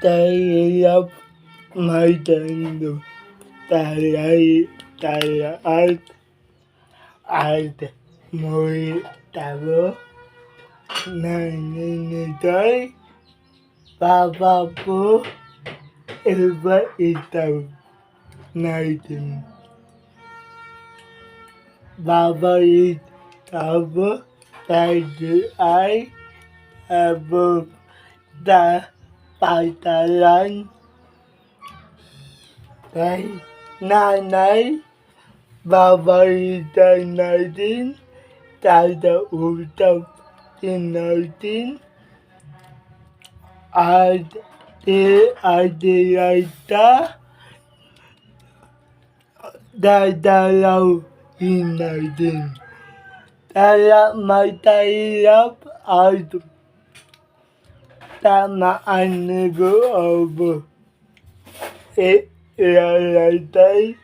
tay lắp mấy tên được tay lấy tài là ai ai mười tay bố này, người người tới, ba ba bố em vợ y tàu này tình ba ba y tàu bố tài dự ái à bố tài po may tahirap, may tando, talay, talaan, at muy tabo, naninitoy, papa po, iba itaw natin. Babalik tabo, tayo ay abot da patalan kay nanay babalitan natin tatautap din natin at i-adirata dadalawin natin. Tala matahirap at tamaan ni Goobo. E, ilalagay,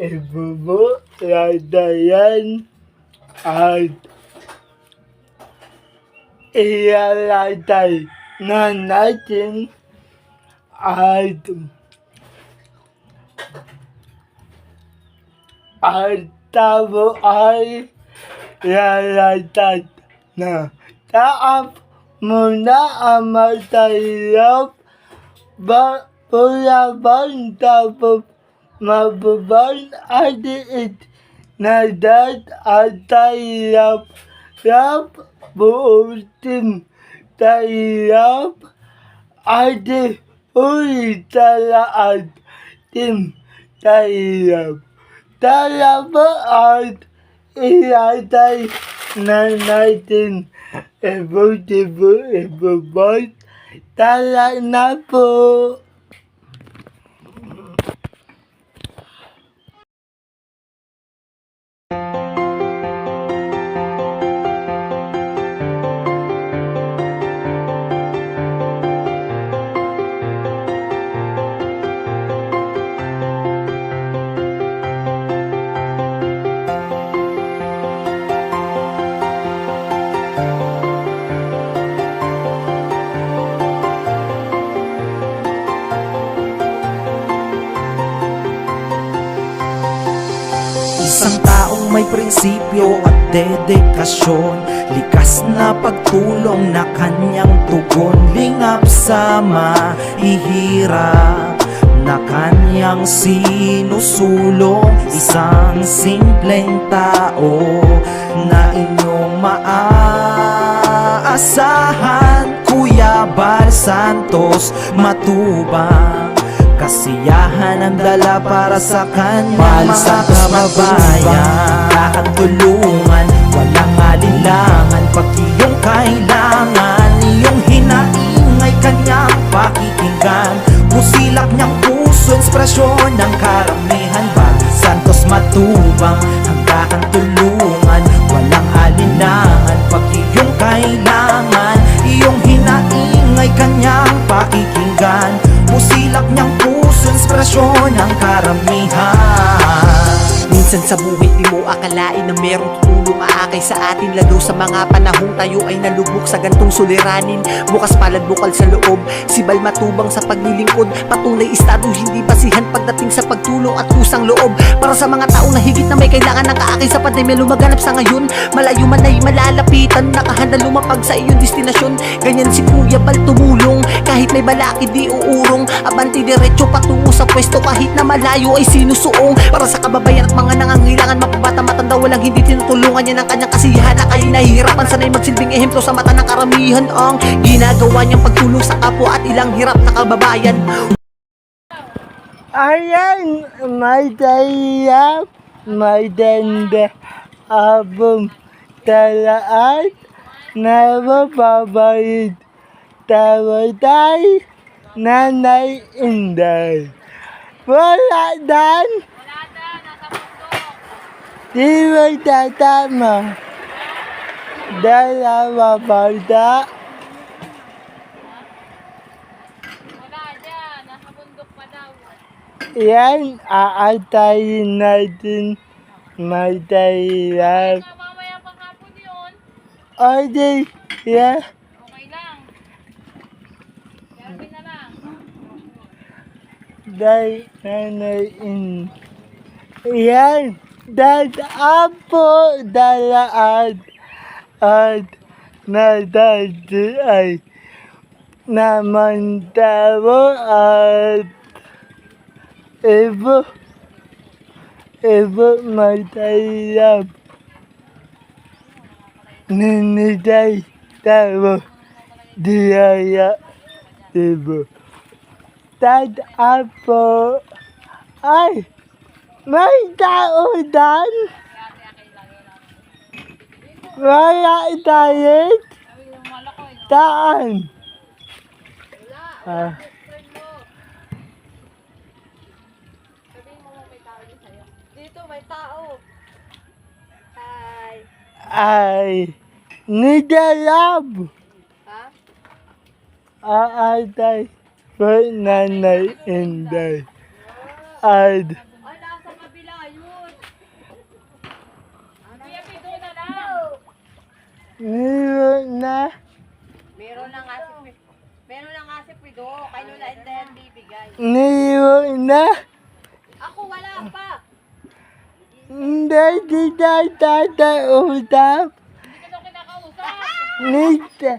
ibubo, lagayan, at ilalagay na natin at at tabo ay lalagay na taap muna ang matahirap ba pulaban tapos mababan at it na dat at tahirap rap buong team tahirap at ulit talaan team tahirap talaba at ilatay na natin Ebo-debo, ebo-boy. Tala na po. Dedikasyon Likas na pagtulong na kanyang tugon. Lingap sa mahihirap na kanyang sinusulong. Isang simpleng tao na inyong maaasahan Kuya Bal Santos. Matubang Kasiyahan ang dala para sa kanya Mahal sa kababayan. Kakatulungan Walang alinlangan Pag iyong kailangan. Iyong hinaing ay kanyang pakikinggan. Pusilak niyang puso Inspirasyon ng karamihan ba? Santos matubang Ang kakatulungan Walang alinlangan Pag iyong kailangan. Iyong hinaing ay kanyang pakikinggan. Pusilak niyang puso, inspirasyon ng karamihan. Minsan sa buhay di mo akalain na merong aakay sa atin Lalo sa mga panahong tayo ay nalubok sa gantong suliranin. Bukas palad bukal sa loob, sibal matubang sa paglilingkod. Patunay estado hindi basihan pagdating sa pagtulong at kusang loob. Para sa mga taong na higit na may kailangan ng kaakay sa pandemya lumaganap sa ngayon. Malayo man ay malalapitan, nakahanda lumapag sa iyong destinasyon. Ganyan si Kuya Bal tumulong, kahit may balaki di uurong. Abanti diretso patungo sa pwesto kahit na malayo ay sinusuong. Para sa kababayan at mga nangangailangan mapabata matanda walang hindi tinutulungan niya ng kanyang kasiyahan na kayo nahihirapan sanay magsilbing ehemplo sa mata ng karamihan ang ginagawa niyang pagtulong sa kapwa at ilang hirap na kababayan Ayan, may tahirap, may danda, abong talaan, na mapabait, tawatay, nanay inday. Wala dan, di magtatama. Dalawa bata, Wala dyan, nasa bundok pa daw. yan, aatayin natin, may tahirap. Nga mamaya pang hapon yun, Okay, yeah. okay lang. dahil nanain. Yan, dahil apo dalaan at nadadi ay naman tao at ibo ibo matayap niniday tao diyaya ibo Dad apo ay may tao dan wala tayo taan ah Dito may tao. Hi. ay nidalab Ha? aatay nanay inday at Ay, nasa kabila yun. Kuya Pido na lang. Niyo na Meron na nga si Meron na nga si Pido. Kay Lola then bibigay. niyo na Ako wala pa. hindi kita tata utap Hindi ko kinakausap. nita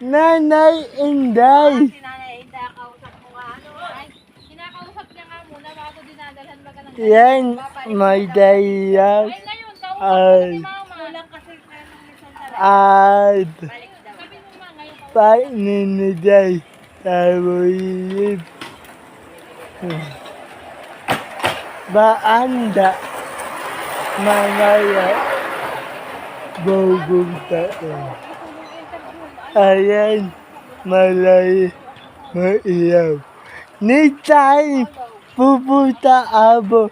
nanay inday Si Nanay Inday, kausap mo nga ano. Ay, Kinakausap niya nga muna bago dinadalhan baga ng yan may dayap Ay, ngayon, kausap Ay. ko si mama. kulang kasi kayo ng minsan sa at kausap. paninday tawoyip baanda mamaya bogong taon ayan malay maiyaw. Ni time pupunta abo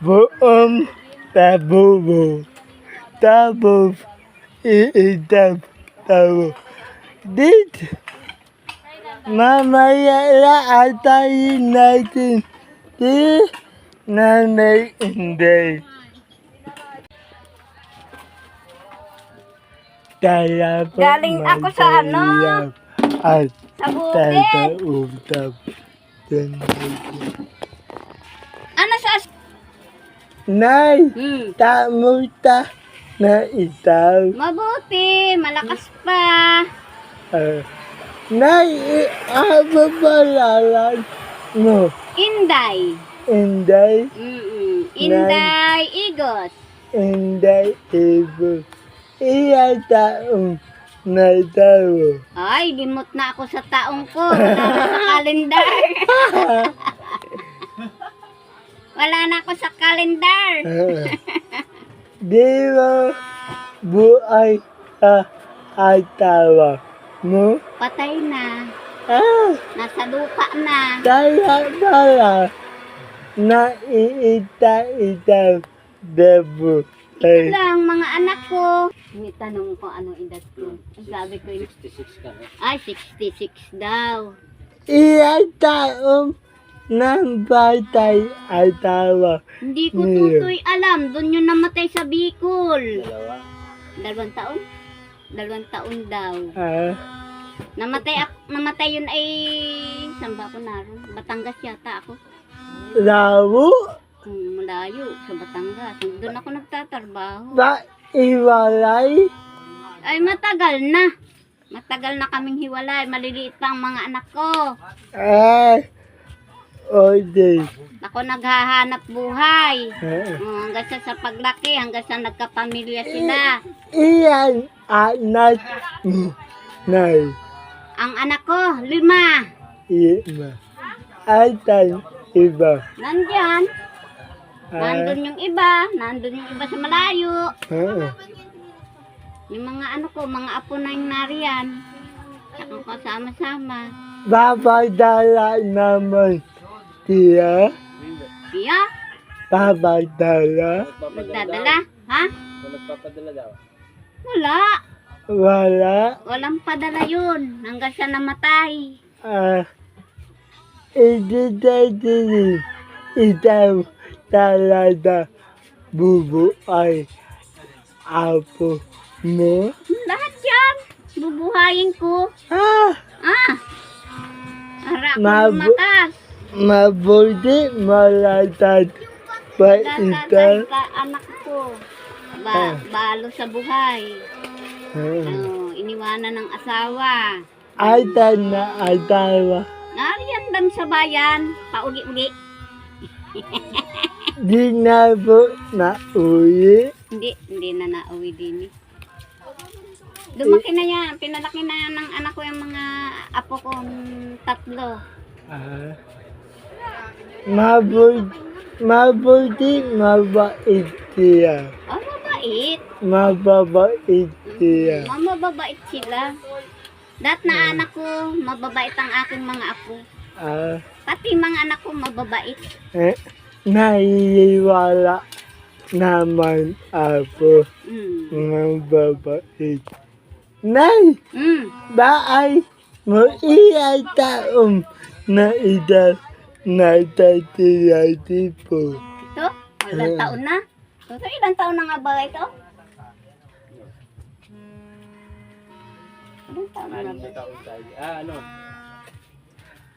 buong tabubo. Tabo iitab tabo dito mamaya laatayin natin di nanay hindi kaya po Galing ako sa ano? at Sa tatautap Ano sa... Nay, Hmm. tamo ta na itaw. Mabuti. Malakas pa. Uh, nay, aba balalan mo. Inday. Inday, Mm-mm. Inday Igos. inday, ibo. Iya taong na tawo. Ay, limot na ako sa taong ko. Sa kalendar. Wala na ako sa kalendar. Di ba buhay ka at tawa mo? Patay na. Ah, Nasa lupa na. kaya pala na iita-ita debo. Ay, lang, mga anak ko. May tanong ko anong edad ko. Ang Sabi ko, 66 ka Ay, 66 daw. iya taong ng batay ay tawa. Hindi ko Niyo. tutoy alam. Doon yun namatay sa Bicol. Dalawang taon? Dalawang taon daw. Ah, Namatay, ak- namatay yun ay... Saan ba ako naroon? Batangas yata ako. lawo? Hmm, malayo sa Batangas. Doon ako nagtatrabaho. Ba iwalay? Ay, matagal na. Matagal na kaming hiwalay. Maliliit pa ang mga anak ko. Ay, oday. Ako naghahanap buhay. Ah, Oh, hanggang sa, sa paglaki, hanggang sa nagkapamilya sila. Iyan anak. Nay, Ang anak ko, lima. ima. Atan iba. Nandyan. Ah, Nandun yung iba. Nandun yung iba sa malayo. ah. Yung mga ano ko, mga apo na yung nariyan. Saka kasama-sama. Babadala naman siya. Siya, Babadala. nagdadala. Ha? Wala. Wala. Walang padala yun. Hanggang siya namatay. Ah, ididadili. Itaw talaga bubuay. Apo mo. Lahat yan. Bubuhayin ko. Ah, Ah. Para ako Mabu-. Mabuti, malatad, Datatay paitan. ka anak ko. Ba, balo sa buhay. Oh, iniwanan ng asawa. Atan na atawa. Nariyan lang sa bayan, paugi-ugi. Di na po na uwi. Hindi, hindi na nauwi din eh. Lumaki na yan, pinalaki na yan ng anak ko yung mga apo kong tatlo. Ah. Mabuti, mabuti, mabait siya. Oh, mabait. Mababait siya. Mama, mababait sila. Lahat na anak ko, mababait ang aking mga apo. Ah, Pati mga anak ko, mababait. eh, naiiwala naman ako Mm. mababait. Nay, Mm. baay mo iya taong na edad na tatirati po. Ito, ilang taon na? Ito, ilang taon na nga ba ito? Ilang taon na nga ba? taon tayo. Ah, ano?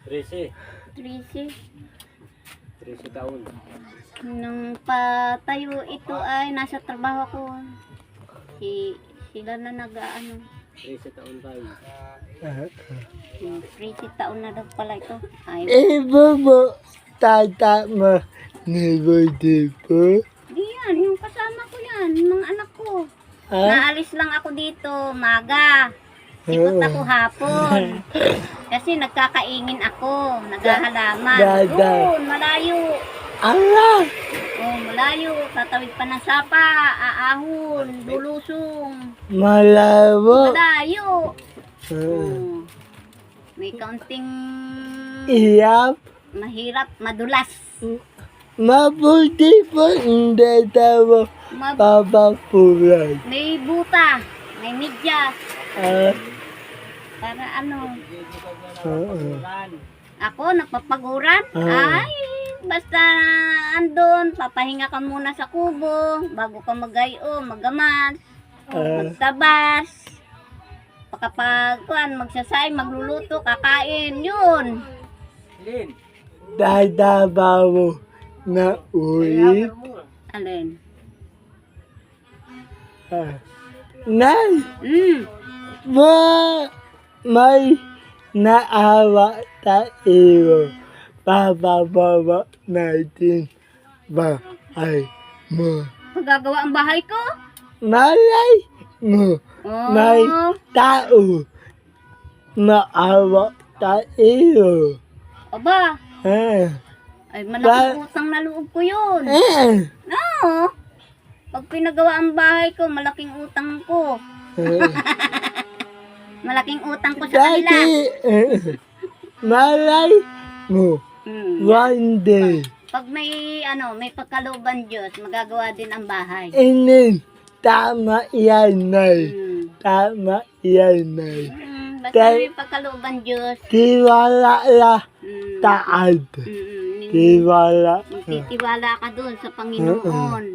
13. 13. 13 taon. Nung patayo ito ay nasa trabaho ko. Si, sila na nag-ano. 13 taon tayo. 30 taon na daw pala ito. Ay, Ibo mo tata mo ni Budi po. di yan. Yung kasama ko yan. Yung mga anak ko. Ah, Naalis lang ako dito, maga. Sikot ako hapon. Kasi nagkakaingin ako, naghahalaman. Da- da- Doon, malayo. ala, Oh, malayo. Tatawid pa ng sapa, aahon, lulusong. malabo. Malayo. Oh. May kaunting Iyap, mahirap, madulas. mabuti po hindi tayo Ma- papapulan. may buta, may medyas. Ah, Para ano, ah, Ako, napapaguran? Ah. Ay, basta andun, papahinga ka muna sa kubo, bago ka magayo, magamas, ah, magtabas. Kapag, kuan, magsasay, magluluto, kakain, yun. Lin, Dadaba mo na ulit. Alin? Ah. Nay, Mm. ba may naawa tayo. Bababa natin ba ay mo. Magagawa ang bahay ko? Malay mo Oh, may tao. Maawa tayo. aba, Ah. ay malaking utang na loob ko yun. Ah. Oo. Pag pinagawa ang bahay ko, malaking utang ko. Ah. Malaking utang ko sa kanila. Dati, eh, malay mo, Mm. one day, Pag may ano, may pagkalooban Diyos, magagawa din ang bahay. inin, tama yan, nay. Mm. Tama yan, nay. Mm, basta may pagkalooban Diyos. Tiwala la, Mm. taad. Mm, Tiwala. Magtitiwala ka dun sa Panginoon.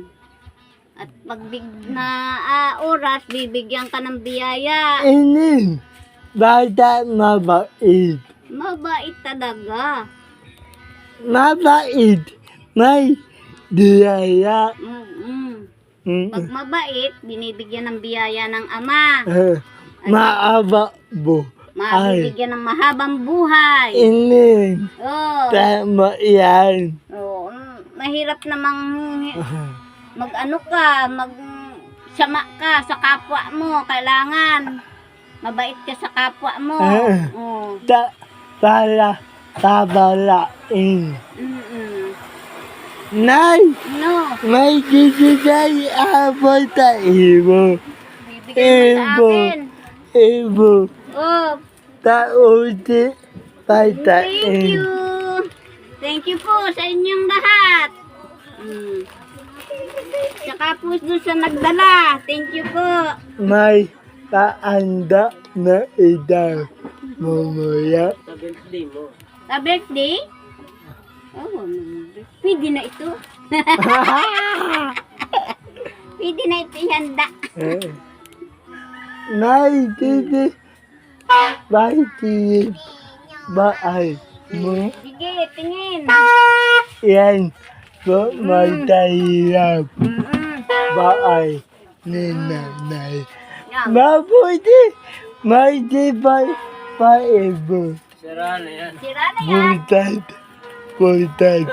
At pag big na ah, oras, bibigyan ka ng biyaya. Inin, bata mabait. Mabait talaga. Mabait, may diyaya. Mm-mm. Mm, Pag mabait, binibigyan ng biyaya ng Ama. eh, Maaba bo. Mabibigyan ng mahabang buhay. Inin, Oh, tama yan. oh, mahirap namang mag-ano ka, mag sama ka sa kapwa mo. Kailangan mabait ka sa kapwa mo. Ah. Oh. Ta, para, tabalain. Mm-mm. Nay, No, may gigigay ako tayo. bibigyan mo sa akin. Ibo, Oh, tauti, thank patain. you. Thank you po sa inyong lahat. Mm. Saka po doon sa nagdala. Thank you po. May paanda na edad. Mamaya. sa birthday mo. Sa birthday? Oh, pwede na ito. pwede na ito ihanda. Eh. Nay, titi. Bakit ba ay mo. Sige, tingin. Yan po matahirap Mm-mm. baay ni nanay. Mabuti, tibay pa ibo. Sira na yan. Sira na yan. Butat, butat.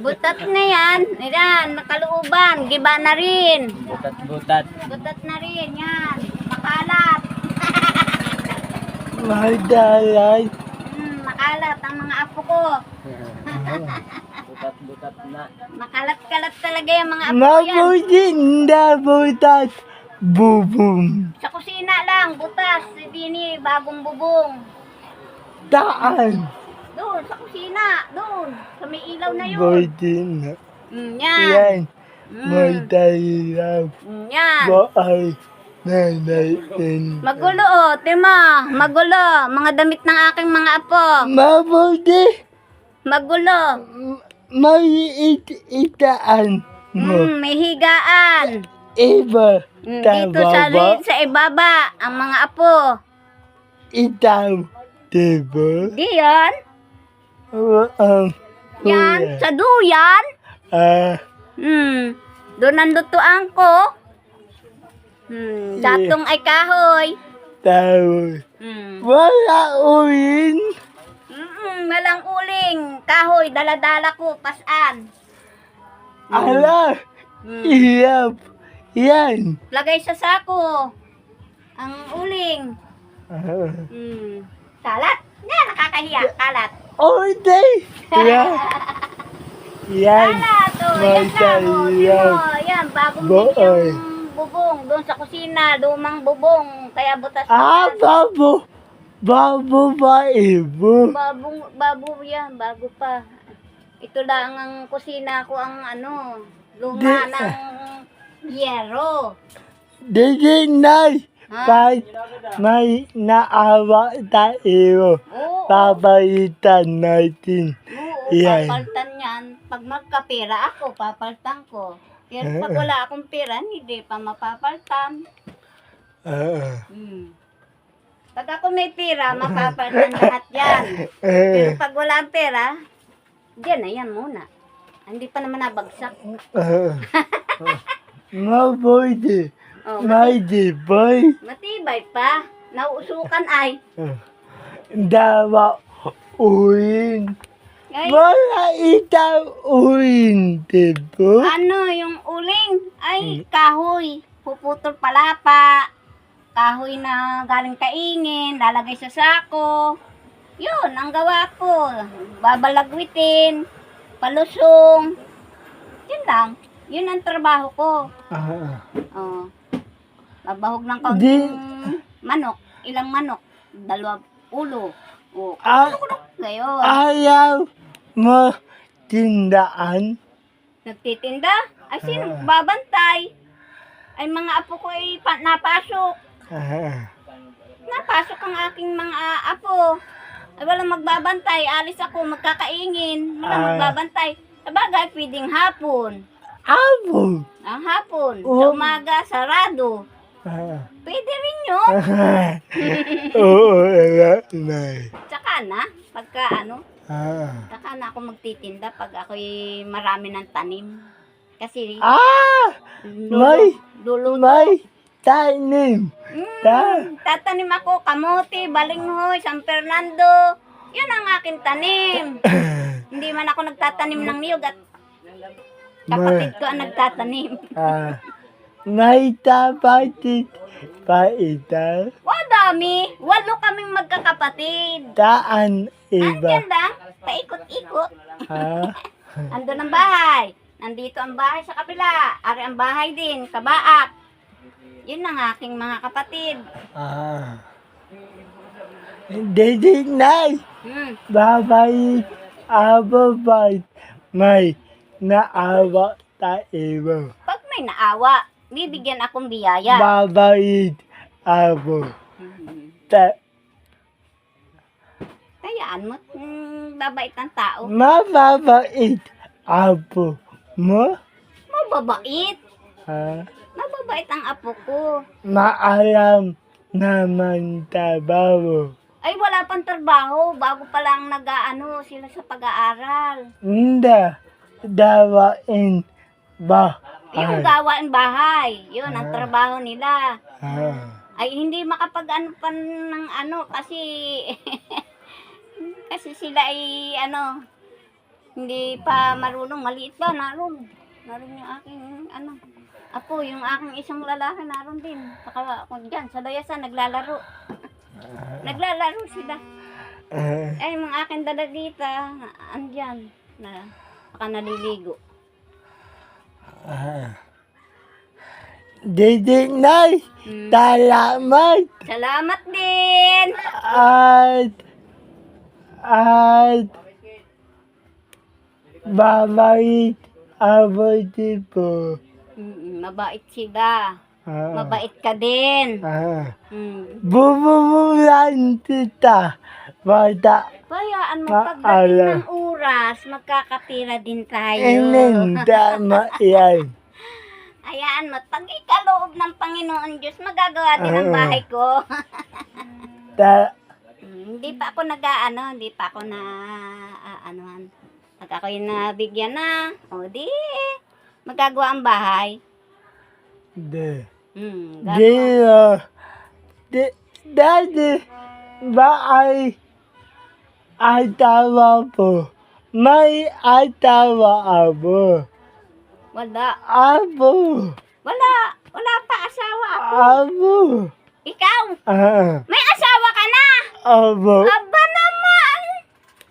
Butat na yan. Yan, nakalooban. Giba na rin. Butat-butat. Butat na rin. Yan. Makalat. Madalas, Hmm, makalat ang mga apo ko. Butat-butat na. Makalat-kalat talaga yung mga apo ko yan. mabuti na butat. Bubong, Sa kusina lang, butas. Hindi ni bagong bubong. Taan, Doon, sa kusina. Doon. Sa may ilaw na yun. na. Mm, yan. Yan, Mm, matahirap mm, yan. baay nanay din. Magulo, oh. Tima, magulo. Mga damit ng aking mga apo. Mabuti, Magulo. may it itaan mo. Mm, may higaan. Iba, Mm, dito sa, sa ibaba, ang mga apo. itaw, diba? Di yan? Um, Yan, kuya. sa duyan. Ah, Hmm, doon ang lutuan ko. Hmm, datong ay kahoy. tawag. Hmm. Wala uwin. Mm, walang uling. Kahoy, daladala ko, pasan. Ala, Hmm. iyap. Yan. Lagay sa sako. Ang uling. Ah, Hmm. Kalat. Yan, nakakahiya. Kalat. Okay. Yan. Yan. Kalat. Oh, yan lang. Oh, sayang. Sino? Yan, bagong bigyang bubong. Doon sa kusina, lumang bubong. Kaya butas Ah, yan. babo. Babo ba ibo? Babong, babo yan, bago pa. Ito lang ang kusina ko ang ano, luma Di- ng yero. Didi nay. Pag may naawa tayo, Oo, papalitan natin. oo, Yan. papaltan yan. Pag magkapera ako, papaltan ko. Pero pag wala akong pera, hindi pa mapapaltan. Ah, Hmm. Pag ako may pera, mapapaltan lahat yan. eh, Pero pag wala ang pera, diyan na yan muna. Hindi pa naman nabagsak. ah. Mabuti. Oh, May boy. matibay pa. Nauusukan ay. Dawa uwin. Ay, Wala itaw uwin, diba? ano yung uling? Ay, kahoy. Puputol palapa. Kahoy na galing kaingin. Lalagay sa sako. Yun, ang gawa ko. Babalagwitin. Palusong. Yun lang. Yun ang trabaho ko. Ah, Oh. Babahog ng kaunting manok. Ilang manok? Dalawa ulo. Oh. ah, Ngayon, ayaw mo tindaan. nagtitinda? Ay, sino babantay? Ay, mga apo ko ay pa- napasok. Ah, Napasok ang aking mga apo. Ay, walang magbabantay. Alis ako, magkakaingin. Walang Ah. magbabantay. Sabagay, pwedeng hapon. abo. Ang hapon. Sa Oh. umaga, sarado. Pwede rin yun. Oo, wala na. Tsaka na, pagka ano, Ah. Saka na ako magtitinda pag ako'y marami ng tanim. Kasi Ah! May, dulo, may tanim. Ta. Mm, tatanim ako kamote, balinghoy, San Fernando. Yun ang aking tanim. Hindi man ako nagtatanim ng niyog at kapatid ko ang nagtatanim. Ah, may tapatit pa ita. Wow, dami. Walo kaming magkakapatid. Taan Ang iba. ganda. Paikot-ikot. Ha? Ando ang bahay. Nandito ang bahay sa kapila. Ari ang bahay din, sa baak. Yun ang aking mga kapatid. Ah. Didi nay. Hmm. Babay. Ababay. May naawa tayo. Pag may naawa, bibigyan akong biyaya. Babay. Abo. Ta. Tayaan mo, mm, babait ng tao. Mababait. Abo. Mo? Mababait. Ha? Mababait ang apo ko. Maalam naman tabaw. Ay, wala pang trabaho. Bago pa lang nag-ano sila sa pag-aaral. Hindi. Dawain ba? Yung gawain bahay. Yun, ang trabaho nila. Ah. Ay, hindi makapag-ano pa ng ano kasi kasi sila ay ano hindi pa marunong. Maliit pa, naroon. Naroon yung aking ano. Apo, yung aking isang lalaki naroon din. Saka ako dyan, sa dayasan, naglalaro. naglalaro sila. Ah. Ay, yung aking dadadita, na- andyan, na baka naliligo. Ah. Didi Nay, Hmm. salamat Salamat din! at at babait abot po. Mm, mabait sila. Ah. Mabait ka din. Ah. Mm. Bubumulan kita. Bata. Bayaan mo, pagdating ng oras, magkakapira din tayo. Ininda ma yan. Hayaan mo, pag ikaloob ng Panginoon Diyos, magagawa din ang Ah. bahay ko. Ta Hmm, hindi pa ako nag-ano, hindi pa ako na, ah, anuhan. Pag ako yung nabigyan na, o di, magagawa ang bahay. de. Hmm, Di uh, di dati ba ay atawa po. May atawa abo. Wala. Abo. Wala. Wala pa asawa ako. Abo. Ikaw, Ah. may asawa ka na. Abo. Aba naman.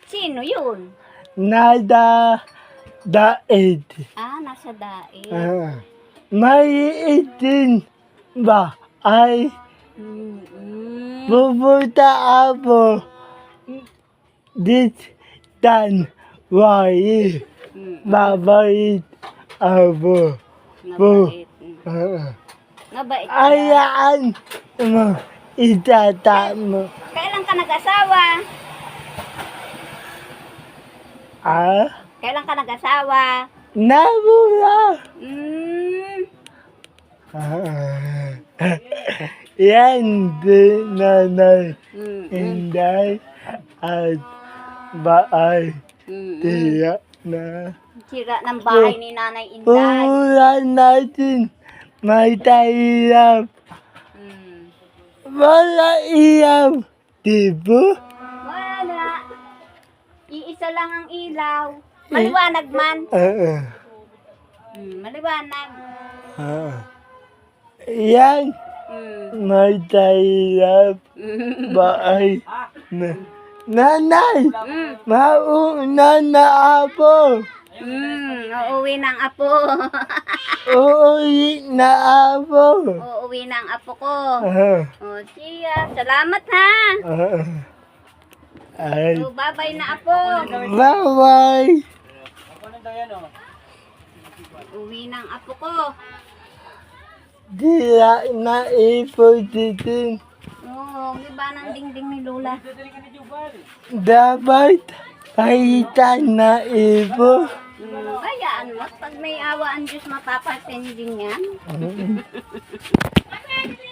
Sino yun? Nada daid. Ah, nasa daig. Ah. May itin ba ay Mm-mm. pupunta abo dan wai Mm, babait abo. Mabait. Ah. Mabait. Ayaan mo itata mo. Kailan ka nag-asawa? Ah? Kailan ka nag-asawa? Nabula. Mm, Ah. Yan din nanay. mm, Inday at baay mm, tiyak na. Sira ng bahay ni Nanay Inday. Puhulan natin may taiyap. Mm. Wala iyap. Diba? Wala. Iisa lang ang ilaw. Maliwanag man. Ah. Mm, maliwanag. Ah. Yan. Mm. May taiyap. Mm. Baay na. Nanay! Mm. Mauna na ako! Mm, uuwi ng apo. Uuwi na ako! uuwi ng apo ko. Ah. O, siya. Salamat ha. Ay. O, babay na apo. Bye-bye! Uwi ng apo ko. Di na iputin. Oo, di ba ng dingding ni Lola? Dapat pahitan na ipo. Mm, bayaan mo. Pag may awa ang Diyos, mapapatending yan.